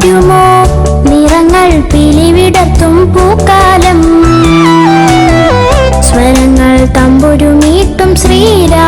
പാടുമോ നിറങ്ങൾ പിലിവിടത്തും പൂക്കാലം. സ്വരങ്ങൾ തമ്പുരുമീട്ടും ശ്രീരാ